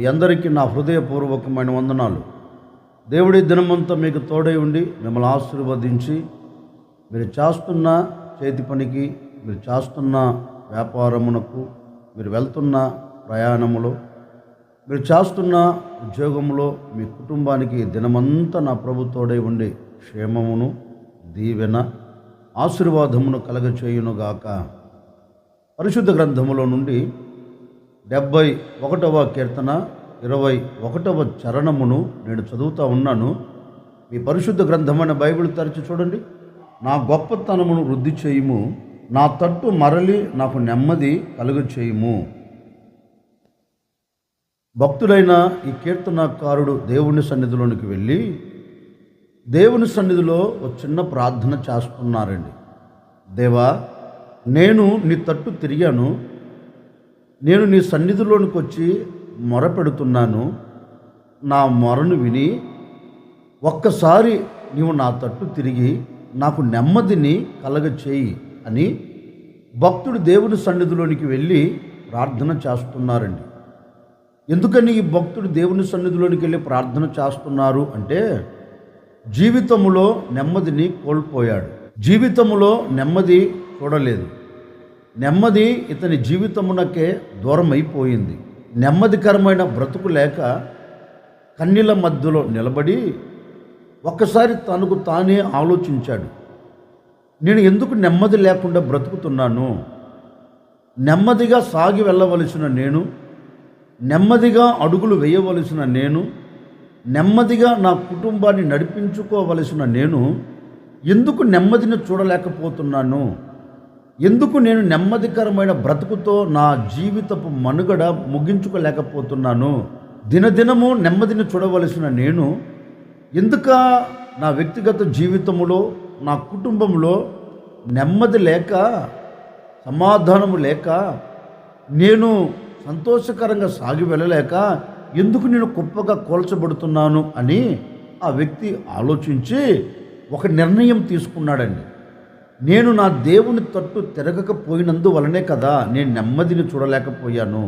మీ అందరికీ నా హృదయపూర్వకమైన వందనాలు. దేవుడి దినమంతా మీకు తోడై ఉండి మిమ్మల్ని ఆశీర్వదించి మీరు చేస్తున్న చేతి పనికి మీరు చేస్తున్న వ్యాపారమునకు మీరు వెళ్తున్న ప్రయాణములో మీరు చేస్తున్న ఉద్యోగంలో మీ కుటుంబానికి దినమంతా నా ప్రభు తోడై ఉండి క్షేమమును దీవెన ఆశీర్వాదమును కలగచేయునుగాక. పరిశుద్ధ గ్రంథములో నుండి డెబ్భై ఒకటవ కీర్తన ఇరవై ఒకటవ చరణమును నేను చదువుతూ ఉన్నాను. మీ పరిశుద్ధ గ్రంథమైన బైబిల్ తరచి చూడండి. నా గొప్పతనమును వృద్ధి చేయుము. నా తట్టు మరలి నాకు నెమ్మది కలుగు చేయుము. భక్తుడైన ఈ కీర్తనకారుడు దేవుని సన్నిధిలోనికి వెళ్ళి దేవుని సన్నిధిలో ఒక చిన్న ప్రార్థన చేస్తున్నారండి. దేవా నేను నీ తట్టు తిరిగాను. నేను నీ సన్నిధిలోనికి వచ్చి మొరపెడుతున్నాను. నా మొరను విని ఒక్కసారి నీవు నా తట్టు తిరిగి నాకు నెమ్మదిని కలగచేయి అని భక్తుడు దేవుని సన్నిధిలోనికి వెళ్ళి ప్రార్థన చేస్తున్నారండి. ఎందుకని ఈ భక్తుడు దేవుని సన్నిధిలోనికి వెళ్ళి ప్రార్థన చేస్తున్నారు అంటే జీవితములో నెమ్మదిని కోల్పోయాడు. జీవితములో నెమ్మది చూడలేదు. నెమ్మది ఇతని జీవితమునకే దూరం అయిపోయింది నెమ్మదికరమైన బ్రతుకు లేక కన్నీల మధ్యలో నిలబడి ఒక్కసారి తనకు తానే ఆలోచించాడు. నేను ఎందుకు నెమ్మది లేకుండా బ్రతుకుతున్నాను? నెమ్మదిగా సాగి వెళ్ళవలసిన నేను నెమ్మదిగా అడుగులు వేయవలసిన నేను నెమ్మదిగా నా కుటుంబాన్ని నడిపించుకోవలసిన నేను ఎందుకు నెమ్మదిని చూడలేకపోతున్నాను? ఎందుకు నేను నెమ్మదికరమైన బ్రతుకుతో నా జీవితపు మనుగడ ముగించుకోలేకపోతున్నాను? దినదినము నెమ్మదిని చూడవలసిన నేను ఎందుక నా వ్యక్తిగత జీవితములో నా కుటుంబంలో నెమ్మది లేక సమాధానము లేక నేను సంతోషకరంగా సాగి వెళ్ళలేక ఎందుకు నేను కుప్పగా కూల్చబడుతున్నాను అని ఆ వ్యక్తి ఆలోచించి ఒక నిర్ణయం తీసుకున్నాడండి. నేను నా దేవుని తట్టు తిరగకపోయినందువలనే కదా నేను నెమ్మదిని చూడలేకపోయాను.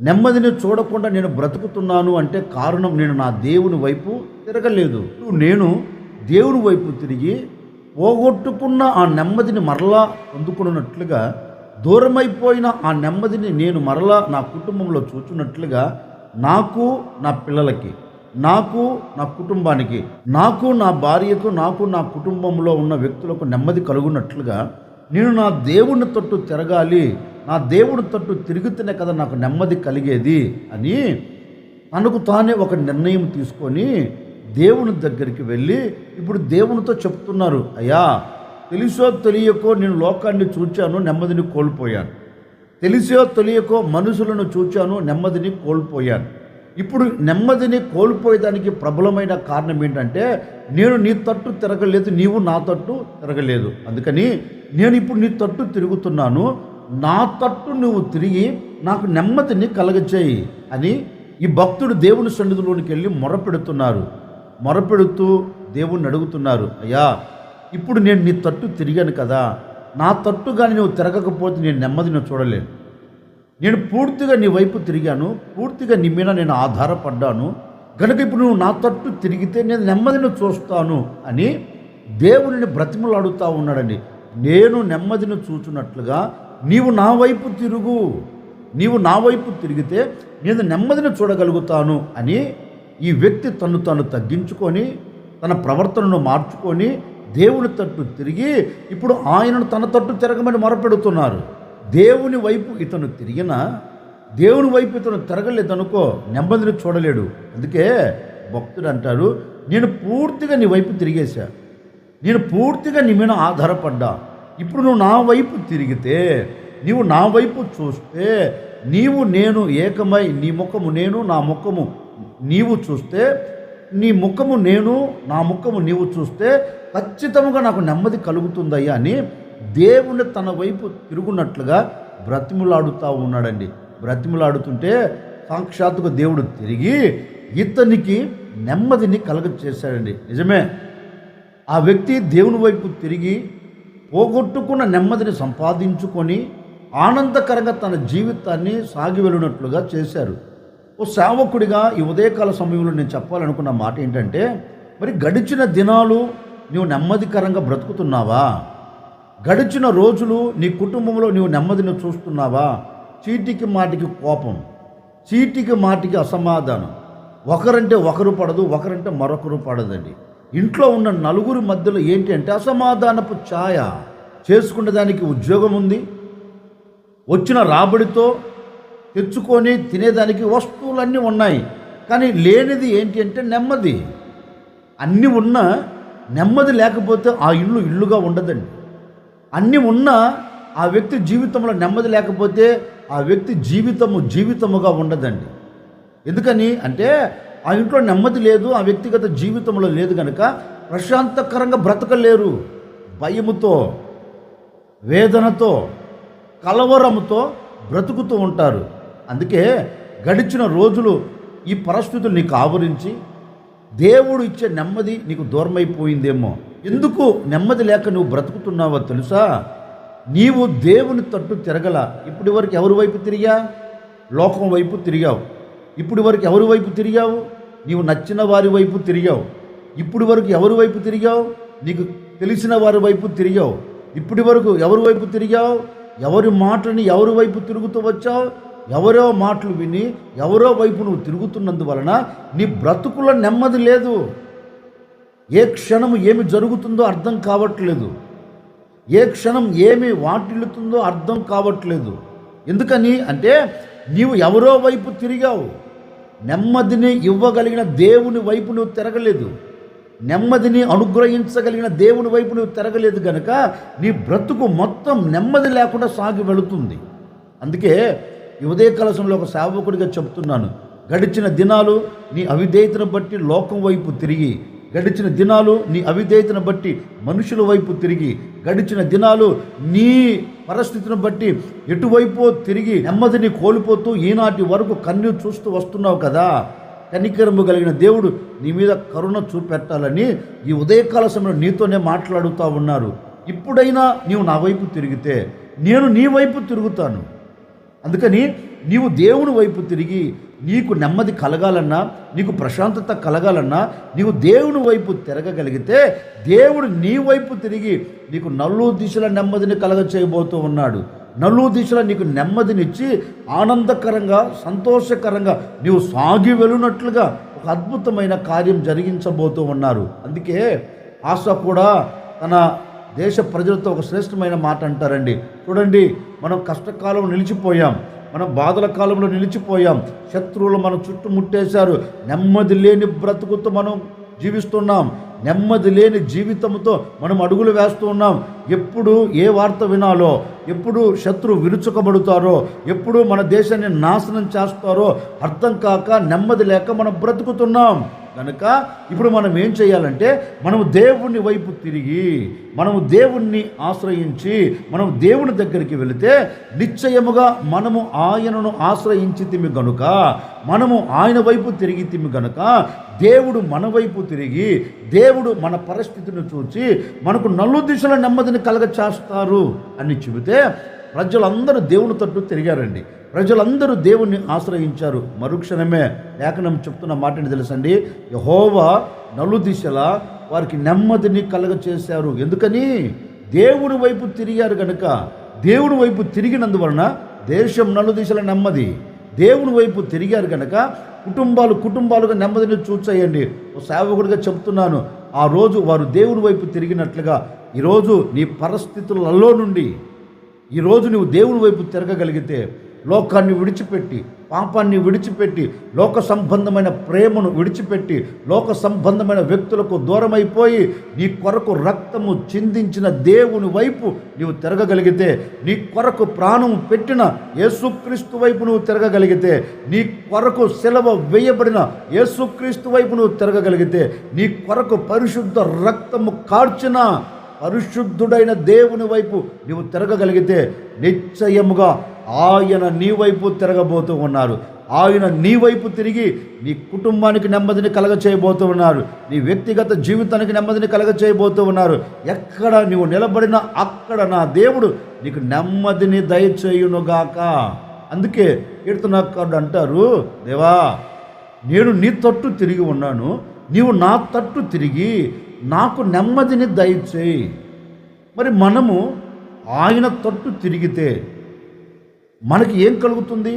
నెమ్మదిని చూడకుండా నేను బ్రతుకుతున్నాను అంటే కారణం నేను నా దేవుని వైపు తిరగలేదు. నేను దేవుని వైపు తిరిగి పోగొట్టుకున్న ఆ నెమ్మదిని మరలా పొందుకున్నట్లుగా దూరమైపోయిన ఆ నెమ్మదిని నేను మరలా నా కుటుంబంలో చూచున్నట్లుగా నాకు నా పిల్లలకి నాకు నా కుటుంబానికి నాకు నా భార్యకు నాకు నా కుటుంబంలో ఉన్న వ్యక్తులకు నెమ్మది కలుగునట్లుగా నేను నా దేవుని తట్టు తిరగాలి నా దేవుని తట్టు తిరుగుతూనే కదా నాకు నెమ్మది కలిగేది అని తనకు తానే ఒక నిర్ణయం తీసుకొని దేవుని దగ్గరికి వెళ్ళి ఇప్పుడు దేవునితో చెప్తున్నారు అయ్యా తెలుసో తెలియకో నేను లోకాన్ని చూచాను నెమ్మదిని కోల్పోయాను. తెలిసో తెలియకో మనుషులను చూచాను నెమ్మదిని కోల్పోయాను. ఇప్పుడు నెమ్మదిని కోల్పోయేదానికి ప్రబలమైన కారణం ఏంటంటే నేను నీ తట్టు తిరగలేదు నీవు నా తట్టు తిరగలేదు. అందుకని నేను ఇప్పుడు నీ తట్టు తిరుగుతున్నాను నా తట్టు నువ్వు తిరిగి నాకు నెమ్మదిని కలగచేయి అని ఈ భక్తుడు దేవుని సన్నిధిలోనికి వెళ్ళి మొరపెడుతున్నారు. మొరపెడుతూ దేవుణ్ణి అడుగుతున్నారు అయ్యా ఇప్పుడు నేను నీ తట్టు తిరిగాను కదా. నా తట్టు కానీ నువ్వు తిరగకపోతే నేను నెమ్మదిని చూడలేను. నేను పూర్తిగా నీ వైపు తిరిగాను పూర్తిగా నీ మీద నేను ఆధారపడ్డాను. కనుక ఇప్పుడు నువ్వు నా తట్టు తిరిగితే నేను నెమ్మదిని చూస్తాను అని దేవుని బ్రతిమలాడుతూ ఉన్నాడండి. నేను నెమ్మదిని చూచున్నట్లుగా నీవు నా వైపు తిరుగు. నీవు నా వైపు తిరిగితే నేను నెమ్మదిని చూడగలుగుతాను అని ఈ వ్యక్తి తను తను తగ్గించుకొని తన ప్రవర్తనను మార్చుకొని దేవుని తట్టు తిరిగి ఇప్పుడు ఆయనను తన తట్టు తిరగమని మొరపెడుతున్నారు. దేవుని వైపు ఇతను తిరిగినా దేవుని వైపు ఇతను తిరగలేదనుకో నెమ్మదిని చూడలేడు. అందుకే భక్తుడు అంటారు నేను పూర్తిగా నీ వైపు తిరిగేశా. నేను పూర్తిగా నీ మీద ఆధారపడ్డా. ఇప్పుడు నువ్వు నా వైపు తిరిగితే నీవు నా వైపు చూస్తే నీవు నేను ఏకమై నీ ముఖము నేను నా ముఖము నీవు చూస్తే నీ ముఖము నేను నా ముఖము నీవు చూస్తే ఖచ్చితంగా నాకు నెమ్మది కలుగుతుందయ్యా అని దేవుని తన వైపు తిరుగున్నట్లుగా బ్రతిములాడుతూ ఉన్నాడండి. బ్రతిములాడుతుంటే సాక్షాత్తుగా దేవుడు తిరిగి ఇతనికి నెమ్మదిని కలగ చేశాడండి నిజమే. ఆ వ్యక్తి దేవుని వైపు తిరిగి పోగొట్టుకున్న నెమ్మదిని సంపాదించుకొని ఆనందకరంగా తన జీవితాన్ని సాగి వెళ్ళినట్లుగా చేశారు. ఓ సేవకుడిగా ఈ ఉదయకాల సమయంలో నేను చెప్పాలనుకున్న మాట ఏంటంటే మరి గడిచిన దినాలు నువ్వు నెమ్మదికరంగా బ్రతుకుతున్నావా? గడిచిన రోజులు నీ కుటుంబంలో నీవు నెమ్మదిని చూస్తున్నావా? చీటికి మాటికి కోపం చీటికి మాటికి అసమాధానం. ఒకరంటే ఒకరు పడదు ఒకరంటే మరొకరు పడదండి. ఇంట్లో ఉన్న నలుగురి మధ్యలో ఏంటి అంటే అసమాధానపు ఛాయ. చేసుకునే దానికి ఉద్యోగం ఉంది. వచ్చిన రాబడితో తెచ్చుకొని తినేదానికి వస్తువులన్నీ ఉన్నాయి. కానీ లేనిది ఏంటి అంటే నెమ్మది. అన్నీ ఉన్నా నెమ్మది లేకపోతే ఆ ఇల్లు ఇల్లుగా ఉండదండి. అన్నీ ఉన్నా ఆ వ్యక్తి జీవితంలో నెమ్మది లేకపోతే ఆ వ్యక్తి జీవితము జీవితముగా ఉండదండి. ఎందుకని అంటే ఆ ఇంట్లో నెమ్మది లేదు ఆ వ్యక్తిగత జీవితంలో లేదు కనుక ప్రశాంతకరంగా బ్రతకలేరు. భయముతో వేదనతో కలవరముతో బ్రతుకుతూ ఉంటారు. అందుకే గడిచిన రోజులు ఈ పరిస్థితులు నీకు ఆవరించి దేవుడు ఇచ్చే నెమ్మది నీకు దూరమైపోయిందేమో. ఎందుకు నెమ్మది లేక నువ్వు బ్రతుకుతున్నావో తెలుసా? నీవు దేవుని తట్టు తిరగల. ఇప్పటి వరకు ఎవరి వైపు తిరిగా? లోకం వైపు తిరిగావు. ఇప్పటి వరకు ఎవరి వైపు తిరిగావు? నీవు నచ్చిన వారి వైపు తిరిగావు. ఇప్పటి వరకు ఎవరి వైపు తిరిగావు? నీకు తెలిసిన వారి వైపు తిరిగావు. ఇప్పటి వరకు ఎవరి వైపు తిరిగావు? ఎవరి మాటని ఎవరి వైపు తిరుగుతూ వచ్చావు? ఎవరో మాటలు విని ఎవరో వైపు నువ్వు తిరుగుతున్నందువలన నీ బ్రతుకులో నెమ్మది లేదు. ఏ క్షణం ఏమి జరుగుతుందో అర్థం కావట్లేదు. ఏ క్షణం ఏమి వాటిల్లుతుందో అర్థం కావట్లేదు. ఎందుకని అంటే నీవు ఎవరో వైపు తిరిగావు. నెమ్మదిని ఇవ్వగలిగిన దేవుని వైపు నువ్వు తిరగలేదు. నెమ్మదిని అనుగ్రహించగలిగిన దేవుని వైపు నువ్వు తిరగలేదు కనుక నీ బ్రతుకు మొత్తం నెమ్మది లేకుండా సాగి వెళుతుంది. అందుకే యువదే ఉదయ కలశంలో ఒక సేవకుడిగా చెప్తున్నాను. గడిచిన దినాలు నీ అవిధేయతను బట్టి లోకం వైపు తిరిగి గడిచిన దినాలు నీ అవిధేయతను బట్టి మనుషుల వైపు తిరిగి గడిచిన దినాలు నీ పరిస్థితిని బట్టి ఎటువైపో తిరిగి నెమ్మదిని కోల్పోతూ ఈనాటి వరకు కన్ను చూస్తూ వస్తున్నావు కదా. కనికరము కలిగిన దేవుడు నీ మీద కరుణ చూపెట్టాలని ఈ ఉదయకాల సమయంలో నీతోనే మాట్లాడుతూ ఉన్నారు. ఇప్పుడైనా నీవు నా వైపు తిరిగితే నేను నీ వైపు తిరుగుతాను. అందుకని నీవు దేవుని వైపు తిరిగి నీకు నెమ్మది కలగాలన్నా నీకు ప్రశాంతత కలగాలన్నా నీవు దేవుని వైపు తిరగగలిగితే దేవుడు నీ వైపు తిరిగి నీకు నల్లు దిశల నెమ్మదిని కలగ చేయబోతూ ఉన్నాడు. నల్లు దిశలో నీకు నెమ్మదినిచ్చి ఆనందకరంగా సంతోషకరంగా నీవు సాగి వెళ్ళినట్లుగా ఒక అద్భుతమైన కార్యం జరిగించబోతూ ఉన్నారు. అందుకే ఆశ కూడా తన దేశ ప్రజలతో ఒక శ్రేష్టమైన మాట అంటారండి. చూడండి మనం కష్టకాలం నిలిచిపోయాం. మనం బాధల కాలంలో నిలిచిపోయాం. శత్రువులు మన చుట్టుముట్టేశారు నెమ్మది లేని బ్రతుకుతో మనం జీవిస్తున్నాం. నెమ్మది లేని జీవితంతో మనం అడుగులు వేస్తూ ఉన్నాం. ఎప్పుడు ఏ వార్త వినాలో ఎప్పుడు శత్రు విరుచుకబడుతారో ఎప్పుడు మన దేశాన్ని నాశనం చేస్తారో అర్థం కాక నెమ్మది లేక మనం బ్రతుకుతున్నాం. కనుక ఇప్పుడు మనం ఏం చేయాలంటే మనము దేవుని వైపు తిరిగి మనము దేవుణ్ణి ఆశ్రయించి మనం దేవుని దగ్గరికి వెళితే నిశ్చయముగా మనము ఆయనను ఆశ్రయించి తిమి గనుక మనము ఆయన వైపు తిరిగి తిమి గనుక దేవుడు మన వైపు తిరిగి దేవుడు మన పరిస్థితిని చూచి మనకు నల్లు దిశల నెమ్మదిని కలగ చేస్తారు అని చెబితే ప్రజలందరూ దేవుని తట్టు తిరిగారండి. ప్రజలందరూ దేవుణ్ణి ఆశ్రయించారు. మరుక్షణమే లేఖనం చెప్తున్న మాటని తెలుసండి? యహోవా నలు దిశల వారికి నెమ్మదిని కలగ చేశారు ఎందుకని? దేవుడి వైపు తిరిగారు కనుక దేవుడి వైపు తిరిగినందువలన దేశం నలు దిశల నెమ్మది. దేవుని వైపు తిరిగారు కనుక కుటుంబాలు కుటుంబాలుగా నెమ్మదిని చూచేయండి. ఓ సేవకుడిగా చెప్తున్నాను ఆ రోజు వారు దేవుని వైపు తిరిగినట్లుగా ఈరోజు నీ పరిస్థితులలో నుండి ఈరోజు నువ్వు దేవుని వైపు తిరగగలిగితే లోకాన్ని విడిచిపెట్టి పాపాన్ని విడిచిపెట్టి లోక సంబంధమైన ప్రేమను విడిచిపెట్టి లోక సంబంధమైన వ్యక్తులకు దూరమైపోయి నీ కొరకు రక్తము చిందించిన దేవుని వైపు నీవు తిరగగలిగితే నీ కొరకు ప్రాణం పెట్టిన యేసుక్రీస్తు వైపు నువ్వు తిరగగలిగితే నీ కొరకు సెలవ వేయబడిన యేసుక్రీస్తు వైపు నువ్వు తిరగగలిగితే నీ కొరకు పరిశుద్ధ రక్తము కార్చిన పరిశుద్ధుడైన దేవుని వైపు నీవు తిరగగలిగితే నిశ్చయముగా ఆయన నీ వైపు తిరగబోతూ ఉన్నారు. ఆయన నీ వైపు తిరిగి నీ కుటుంబానికి నెమ్మదిని కలగ చేయబోతూ ఉన్నారు. నీ వ్యక్తిగత జీవితానికి నెమ్మదిని కలగ చేయబోతూ ఉన్నారు. ఎక్కడ నీవు నిలబడినా అక్కడ నా దేవుడు నీకు నెమ్మదిని దయచేయునుగాక. అందుకే కీర్తనకారుడు అంటారు దేవా నేను నీ తట్టు తిరిగి ఉన్నాను. నీవు నా తట్టు తిరిగి నాకు నెమ్మదిని దయచేయి. మరి మనము ఆయన తట్టు తిరిగితే మనకి ఏం కలుగుతుంది?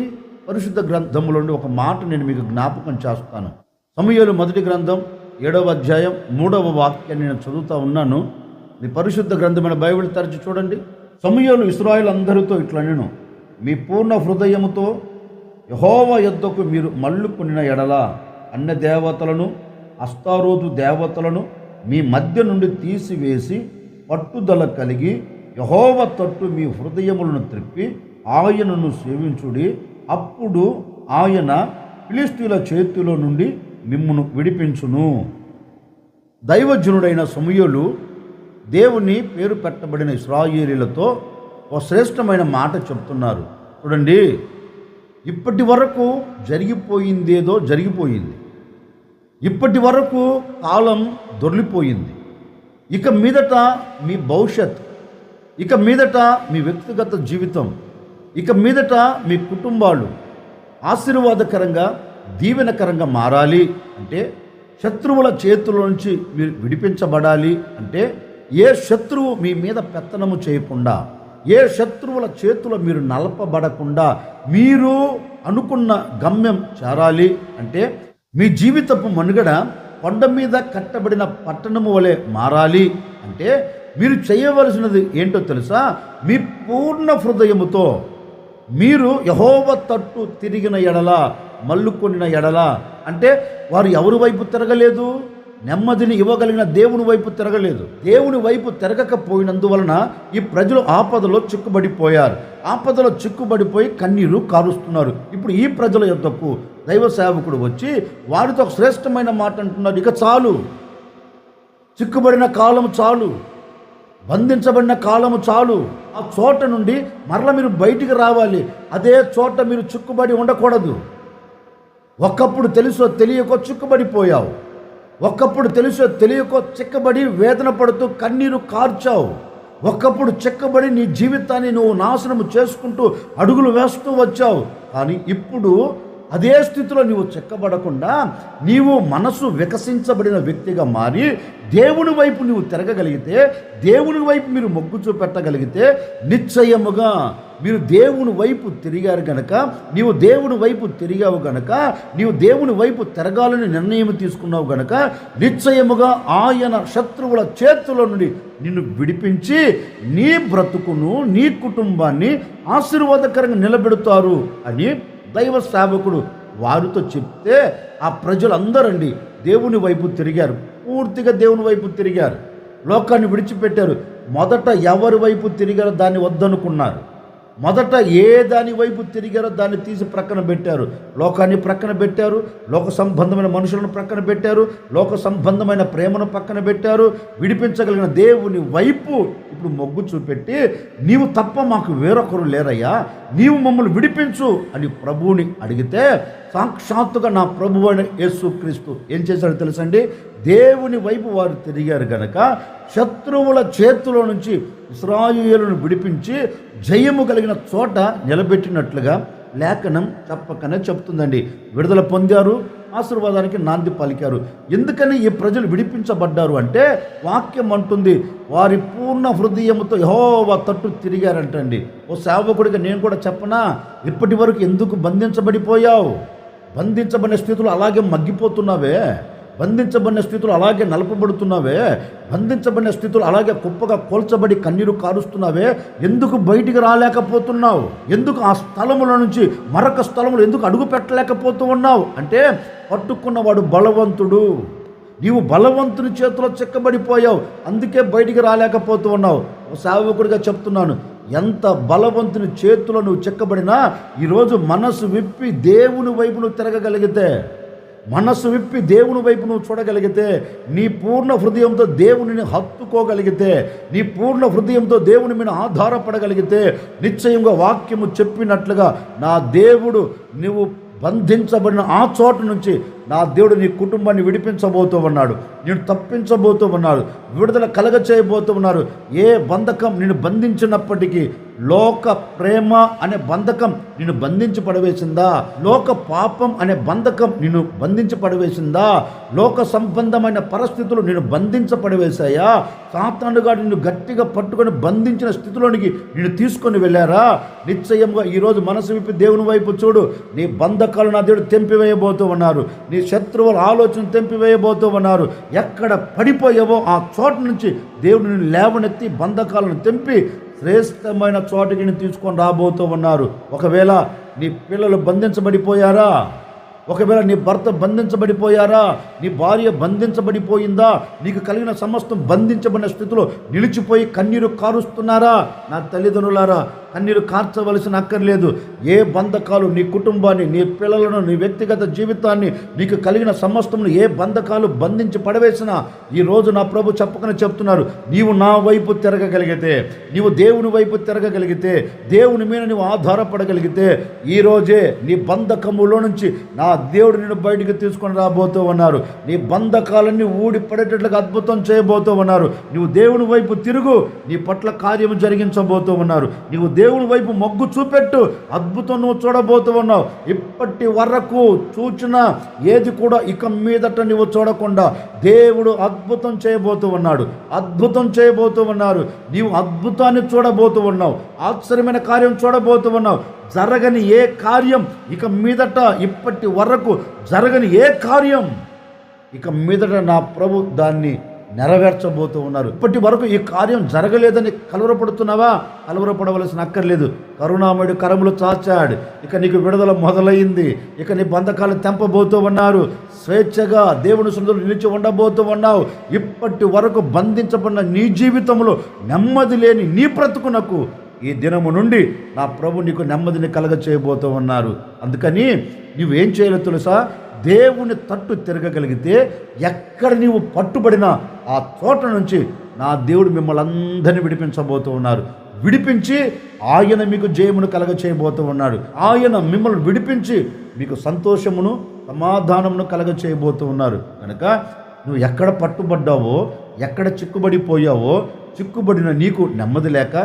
పరిశుద్ధ గ్రంథములోని ఒక మాట నేను మీకు జ్ఞాపకం చేస్తాను. సమయాలు మొదటి గ్రంథం ఏడవ అధ్యాయం మూడవ వాక్యాన్ని నేను చదువుతూ ఉన్నాను. మీ పరిశుద్ధ గ్రంథమైన బైబిల్ తరచి చూడండి. సమయాలు ఇస్రాయల్ అందరితో ఇట్లా నేను మీ పూర్ణ హృదయముతో యహోవ యుద్ధకు మీరు మల్లుకునిన ఎడల అన్న దేవతలను అస్తారోతు దేవతలను మీ మధ్య నుండి తీసివేసి పట్టుదల కలిగి యహోవ తట్టు మీ హృదయములను త్రిప్పి ఆయనను సేవించుడి. అప్పుడు ఆయన ఫిలిస్తీన్ల చేతిలో నుండి మిమ్మును విడిపించును. దైవజనుడైన సమయలు దేవుని పేరు పెట్టబడిన ఇస్రాయేలీలతో ఒక శ్రేష్టమైన మాట చెప్తున్నారు. చూడండి ఇప్పటి వరకు జరిగిపోయిందేదో జరిగిపోయింది. ఇప్పటి వరకు కాలం దొర్లిపోయింది ఇక మీదట మీ భవిష్యత్ ఇక మీదట మీ వ్యక్తిగత జీవితం ఇక మీదట మీ కుటుంబాలు ఆశీర్వాదకరంగా దీవెనకరంగా మారాలి అంటే శత్రువుల చేతుల నుంచి మీరు విడిపించబడాలి అంటే ఏ శత్రువు మీ మీద పెత్తనము చేయకుండా ఏ శత్రువుల చేతుల మీరు నలపబడకుండా మీరు అనుకున్న గమ్యం చేరాలి అంటే మీ జీవితపు మనుగడ కొండ మీద కట్టబడిన పట్టణము వలె మారాలి అంటే మీరు చేయవలసినది ఏంటో తెలుసా? మీ పూర్ణ హృదయముతో మీరు యహోవ తట్టు తిరిగిన ఎడల మల్లుకొనిన ఎడల అంటే వారు ఎవరి వైపు తిరగలేదు? నెమ్మదిని ఇవ్వగలిగిన దేవుని వైపు తిరగలేదు. దేవుని వైపు తిరగకపోయినందువలన ఈ ప్రజలు ఆపదలో చిక్కుబడిపోయారు. ఆపదలో చిక్కుబడిపోయి కన్నీరు కారుస్తున్నారు. ఇప్పుడు ఈ ప్రజల యొద్దకు దైవ సేవకుడు వచ్చి వారితో శ్రేష్టమైన మాట అంటున్నారు ఇక చాలు. చిక్కుబడిన కాలం చాలు. బంధించబడిన కాలము చాలు. ఆ చోట నుండి మరల మీరు బయటికి రావాలి. అదే చోట మీరు చిక్కుబడి ఉండకూడదు. ఒకప్పుడు తెలుసో తెలియకో చిక్కుబడిపోయావు ఒకప్పుడు తెలుసో తెలియకో చిక్కబడి వేదన పడుతూ కన్నీరు కార్చావు. ఒకప్పుడు చిక్కబడి నీ జీవితాన్ని నువ్వు నాశనం చేసుకుంటూ అడుగులు వేస్తూ వచ్చావు. కానీ ఇప్పుడు అదే స్థితిలో నీవు చెక్కబడకుండా నీవు మనసు వికసించబడిన వ్యక్తిగా మారి దేవుని వైపు నువ్వు తిరగగలిగితే దేవుని వైపు మీరు మొగ్గు చూపెట్టగలిగితే నిశ్చయముగా మీరు దేవుని వైపు తిరిగారు గనక నీవు దేవుని వైపు తిరిగావు గనక నీవు దేవుని వైపు తిరగాలని నిర్ణయం తీసుకున్నావు గనక నిశ్చయముగా ఆయన శత్రువుల చేతుల నుండి నిన్ను విడిపించి నీ బ్రతుకును నీ కుటుంబాన్ని ఆశీర్వాదకరంగా నిలబెడతారు అని దైవ సేవకుడు వారితో చెప్తే ఆ ప్రజలందరండి దేవుని వైపు తిరిగారు. పూర్తిగా దేవుని వైపు తిరిగారు. లోకాన్ని విడిచిపెట్టారు. మొదట ఎవరి వైపు తిరిగారో దాన్ని వద్దనుకున్నారు. మొదట ఏ దాని వైపు తిరిగారో దాన్ని తీసి ప్రక్కన పెట్టారు. లోకాన్ని ప్రక్కన పెట్టారు. లోక సంబంధమైన మనుషులను ప్రక్కన పెట్టారు. లోక సంబంధమైన ప్రేమను పక్కన పెట్టారు. విడిపించగలిగిన దేవుని వైపు ఇప్పుడు మొగ్గు చూపెట్టి నీవు తప్ప మాకు వేరొకరు లేరయ్యా. నీవు మమ్మల్ని విడిపించు అని ప్రభువుని అడిగితే సాక్షాత్తుగా నా ప్రభు అయిన యేసుక్రీస్తు ఏం చేశాడో తెలుసండి? దేవుని వైపు వారు తిరిగారు గనక శత్రువుల చేతిలో నుంచి ఇస్రాయులను విడిపించి జయము కలిగిన చోట నిలబెట్టినట్లుగా లేఖనం తప్పకనే చెప్తుందండి. విడుదల పొందారు ఆశీర్వాదానికి నాంది పలికారు. ఎందుకని ఈ ప్రజలు విడిపించబడ్డారు అంటే వాక్యం అంటుంది వారి పూర్ణ హృదయముతో యహోవా తట్టు తిరిగారంటండి. ఓ సేవకుడిగా నేను కూడా చెప్పనా? ఇప్పటి వరకు ఎందుకు బంధించబడిపోయావు? బంధించబడిన స్థితులు అలాగే మగ్గిపోతున్నావే బంధించబడిన స్థితులు అలాగే నలపబడుతున్నావే బంధించబడిన స్థితులు అలాగే కుప్పగా కోల్చబడి కన్నీరు కారుస్తున్నావే ఎందుకు బయటికి రాలేకపోతున్నావు? ఎందుకు ఆ స్థలముల నుంచి మరొక స్థలములు ఎందుకు అడుగు పెట్టలేకపోతూ ఉన్నావు? అంటే పట్టుకున్నవాడు బలవంతుడు. నీవు బలవంతుని చేతిలో చిక్కబడిపోయావు. అందుకే బయటికి రాలేకపోతూ ఉన్నావు. సేవకుడిగా చెప్తున్నాను. ఎంత బలవంతుని చేతిలో నువ్వు చెక్కబడినా ఈరోజు మనసు విప్పి దేవుని వైపు నువ్వు తిరగగలిగితే మనసు విప్పి దేవుని వైపు నువ్వు చూడగలిగితే నీ పూర్ణ హృదయంతో దేవునిని హత్తుకోగలిగితే నీ పూర్ణ హృదయంతో దేవుని మీద ఆధారపడగలిగితే నిశ్చయంగా వాక్యము చెప్పినట్లుగా నా దేవుడు నువ్వు బంధించబడిన ఆ చోట నుంచి నా దేవుడు నీ కుటుంబాన్ని విడిపించబోతూ ఉన్నాడు. నేను తప్పించబోతూ ఉన్నాడు. విడుదల కలగ చేయబోతూ ఉన్నారు ఏ బంధకం నేను బంధించినప్పటికీ లోక ప్రేమ అనే బంధకం నిన్ను బంధించి పడవేసిందా? లోక పాపం అనే బంధకం నిన్ను బంధించి పడవేసిందా? లోక సంబంధమైన పరిస్థితులు నిన్ను బంధించ పడవేశాయా? సాతానుగా నిన్ను గట్టిగా పట్టుకొని బంధించిన స్థితిలోనికి నిన్ను తీసుకొని వెళ్ళారా? నిశ్చయంగా ఈరోజు మనసు విప్పి దేవుని వైపు చూడు. నీ బంధకాలు నా దేవుడు తెంపివేయబోతూ ఉన్నారు. నీ శత్రువుల ఆలోచన తెంపివేయబోతూ ఉన్నారు ఎక్కడ పడిపోయావో ఆ చోట నుంచి దేవుడిని లేవనెత్తి బంధకాలను తెంపి శ్రేష్టమైన చోటకి తీసుకొని రాబోతూ ఉన్నారు ఒకవేళ నీ పిల్లలు బంధించబడిపోయారా? ఒకవేళ నీ భర్త బంధించబడిపోయారా? నీ భార్య బంధించబడిపోయిందా? నీకు కలిగిన సమస్తం బంధించబడిన స్థితిలో నిలిచిపోయి కన్నీరు కారుస్తున్నారా? నా తల్లిదండ్రులారా కన్నీరు కార్చవలసిన అక్కర్లేదు. ఏ బంధకాలు నీ కుటుంబాన్ని నీ పిల్లలను నీ వ్యక్తిగత జీవితాన్ని నీకు కలిగిన సమస్తమును ఏ బంధకాలు బంధించి పడవేసినా ఈ రోజు నా ప్రభు చెప్పకనే చెప్తున్నారు. నీవు నా వైపు తిరగగలిగితే నీవు దేవుని వైపు తిరగగలిగితే దేవుని మీద నీవు ఆధారపడగలిగితే ఈ రోజే నీ బంధకములో నుంచి నా దేవుడు నేను బయటికి తీసుకొని రాబోతూ ఉన్నారు. నీ బంధకాలన్నీ ఊడి పడేటట్లుగా అద్భుతం చేయబోతూ ఉన్నారు. నీవు దేవుని వైపు తిరుగు నీ పట్ల కార్యము జరిగించబోతూ ఉన్నారు. నీవు దేవుని వైపు మొగ్గు చూపెట్టు. అద్భుతం నువ్వు చూడబోతూ ఉన్నావు ఇప్పటి వరకు చూచిన ఏది కూడా ఇక మీదట నువ్వు చూడకుండా దేవుడు అద్భుతం చేయబోతూ ఉన్నాడు అద్భుతం చేయబోతూ ఉన్నారు నీవు అద్భుతాన్ని చూడబోతూ ఉన్నావు ఆశ్చర్యమైన కార్యం చూడబోతూ ఉన్నావు జరగని ఏ కార్యం ఇక మీదట ఇప్పటి వరకు జరగని ఏ కార్యం ఇక మీదట నా ప్రభు దాన్ని నెరవేర్చబోతూ ఉన్నారు. ఇప్పటి వరకు ఈ కార్యం జరగలేదని కలవరపడుతున్నావా? కలవరపడవలసిన అక్కర్లేదు. కరుణామయుడు కరములు చాచాడు. ఇక నీకు విడుదల మొదలైంది ఇక నీ బంధకాలు తెంపబోతూ ఉన్నారు. స్వేచ్ఛగా దేవుని సుందరు నిలిచి ఉండబోతూ ఉన్నావు. ఇప్పటి వరకు బంధించబడిన నీ జీవితంలో నెమ్మది లేని నీ బ్రతుకునకు ఈ దినము నుండి నా ప్రభు నీకు నెమ్మదిని కలగ చేయబోతూ ఉన్నారు. అందుకని నువ్వేం చేయాలో తెలుసా? దేవుని తట్టు తిరగగలిగితే ఎక్కడ నీవు పట్టుబడినా ఆ చోట నుంచి నా దేవుడు మిమ్మల్ని అందరినీ విడిపించబోతూ ఉన్నారు విడిపించి ఆయన మీకు జయమును కలగ చేయబోతూ ఉన్నాడు. ఆయన మిమ్మల్ని విడిపించి మీకు సంతోషమును సమాధానమును కలగ చేయబోతూ ఉన్నారు కనుక నువ్వు ఎక్కడ పట్టుబడ్డావో ఎక్కడ చిక్కుబడిపోయావో చిక్కుబడిన నీకు నెమ్మది లేక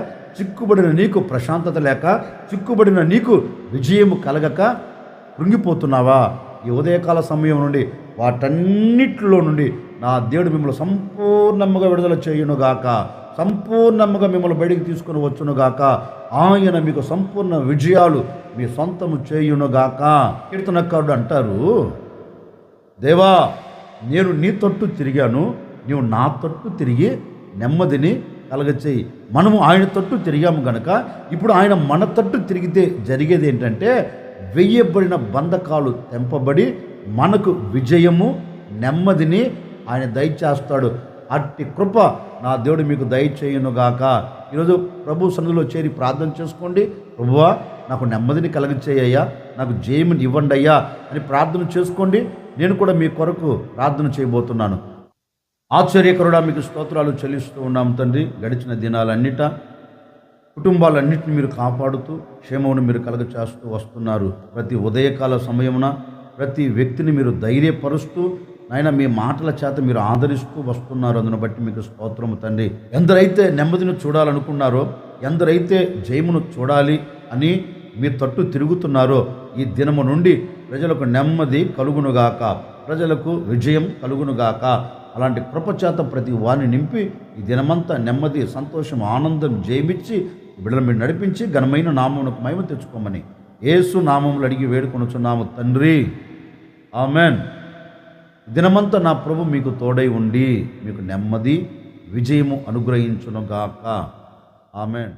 చిక్కుబడిన నీకు ప్రశాంతత లేక చిక్కుబడిన నీకు విజయము కలగక కృంగిపోతున్నావా? ఈ ఉదయకాల సమయం నుండి వాటన్నిటిలో నుండి నా దేవుడు మిమ్మల్ని సంపూర్ణముగా విడుదల చేయునుగాక. సంపూర్ణముగా మిమ్మల్ని బయటికి తీసుకుని వచ్చునుగాక. ఆయన మీకు సంపూర్ణ విజయాలు మీ సొంతము చేయునుగాక. కీర్తనకారుడు అంటారు దేవా నేను నీ తట్టు తిరిగాను నీవు నా తట్టు తిరిగి నెమ్మదిని కలగచేయి. మనము ఆయన తట్టు తిరిగాము గనక ఇప్పుడు ఆయన మన తట్టు తిరిగితే జరిగేది ఏంటంటే వెయ్యబడిన బంధకాలు తెంపబడి మనకు విజయము నెమ్మదిని ఆయన దయచేస్తాడు. అట్టి కృప నా దేవుడు మీకు దయచేయునుగాక. ఈరోజు ప్రభు సన్నిధిలో చేరి ప్రార్థన చేసుకోండి. ప్రభువా నాకు నెమ్మదిని కలగచేయ్యా. నాకు జయముని ఇవ్వండి అయ్యా అని ప్రార్థన చేసుకోండి. నేను కూడా మీ కొరకు ప్రార్థన చేయబోతున్నాను. ఆశ్చర్యకరుడా మీకు స్తోత్రాలు చెల్లిస్తూ ఉన్నాం తండ్రి. గడిచిన దినాలన్నిట కుటుంబాలన్నింటిని మీరు కాపాడుతూ క్షేమమును మీరు కలగచేస్తూ వస్తున్నారు. ప్రతి ఉదయకాల సమయమున ప్రతి వ్యక్తిని మీరు ధైర్యపరుస్తూ నాయన మీ మాటల చేత మీరు ఆదరిస్తూ వస్తున్నారు. అందును బట్టి మీకు స్తోత్రము తండ్రి. ఎందరైతే నెమ్మదిని చూడాలనుకున్నారో ఎందరైతే జయమును చూడాలి అని మీ తట్టు తిరుగుతున్నారో ఈ దినము నుండి ప్రజలకు నెమ్మది కలుగునుగాక. ప్రజలకు విజయం కలుగునుగాక. అలాంటి కృపచేత ప్రతి వారిని నింపి ఈ దినమంతా నెమ్మది సంతోషం ఆనందం జయమిచ్చి బిడ్డల మీరు నడిపించి ఘనమైన నామమునకు మహిమ తెచ్చుకోమని ఏసు నామములు అడిగి వేడుకొనుచున్నాము తండ్రి. ఆమెన్. దినమంతా నా ప్రభు మీకు తోడై ఉండి మీకు నెమ్మది విజయము అనుగ్రహించునుగాక. ఆమెన్.